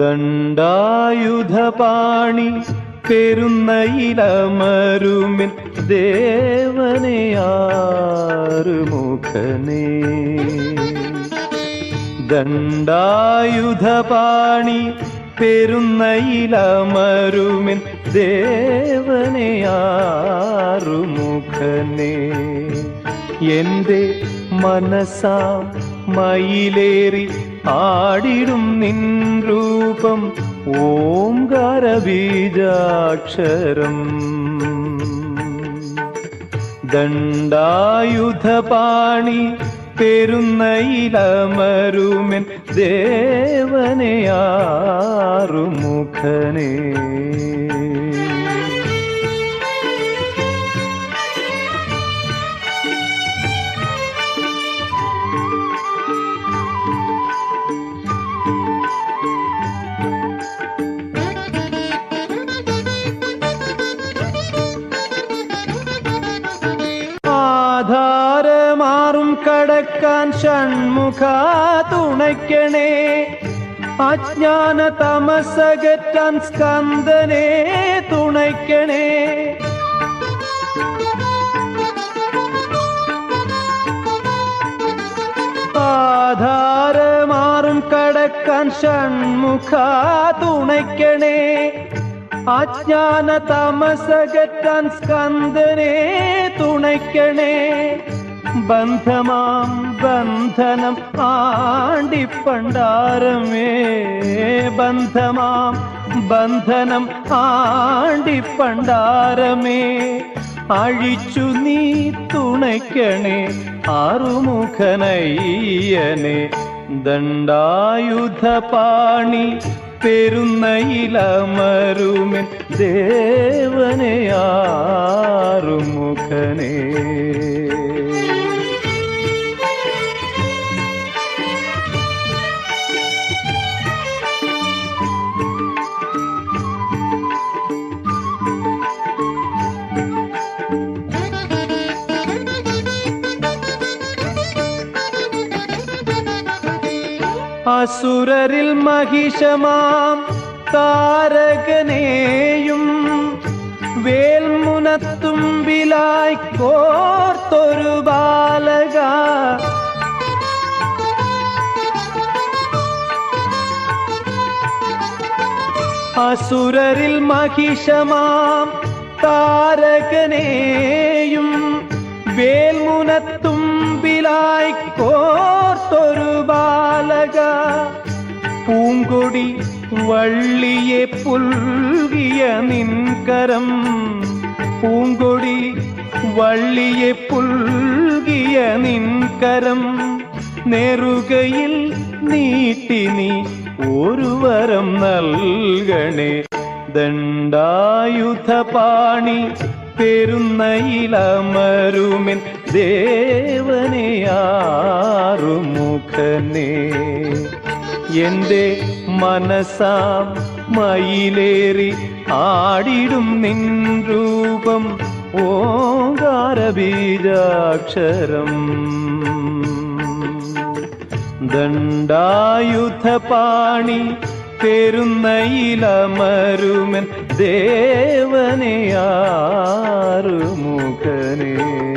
ദണ്ഡായുധപാണി പെരുന്നയിലമരുമിൻ ദേവനെയാറുമുഖനേ ദണ്ഡായുധപാണി പെരുന്നയിലമരുമിൻ ദേവനെയാറുമുഖനേ എന്റെ മനസാം മയിലേറി ആടിടും നിൻ രൂപം ഓംകാരബീജാക്ഷരം. ദണ്ഡായുധപാണി പെരുന്നയിലമരുമെൻ ദേവനെയാറുമുഖനേ കടക്കാൻ ഷൺമുഖ തുണയ്ക്കണേ. അജ്ഞാന തമസകറ്റാൻ സ്കന്ദനെ തുണയ്ക്കണേ. ആധാരമാറും കടക്കാൻ ഷൺമുഖ തുണയ്ക്കണേ. അജ്ഞാന തമസകറ്റാൻ സ്കന്ദനെ തുണയ്ക്കണേ. ബന്ധമാം ബന്ധനം ആണ്ടിപ്പണ്ടാരമേ ബന്ധമാം ബന്ധനം ആണ്ടിപ്പണ്ടാരമേ അഴിച്ചു നീ തുണയ്ക്കണേ ആറുമുഖനയ്യനെ. ദണ്ഡായുധപാണി പെരുന്നയിലമരുമിൻ ദേവനെയാറുമുഖനേ അസുരരിൽ മഹിഷമാം താരകനെയും വേൽമുനത്തുമ്പിലായി കോർത്തൊരു ബാലക. അസുരരിൽ മഹിഷമാം താരകനെയും വേൽമുനത്തുമ്പിലായി പൂങ്കൊടി വള്ളിയെ പുൽകിയ നിൻകരം പൂങ്കൊടി വള്ളിയെ പുൽകിയ നിൻകരം നെറുകയിൽ നീട്ടി നീ ഒരു വരം നൽകണേ. ദണ്ഡായുധപാണി പെരുന്നയിലമരുമിൻ ദേവനെയാറുമുഖനേ എന്റെ മനസ്സാം മയിലേറി ആടിടും നിൻ രൂപം. ഓങ്കാരബീജാക്ഷരം. ദണ്ഡായുധപാണി തെരുന്നയിലമരുമൻ ദേവനെയാറുമുഖനേ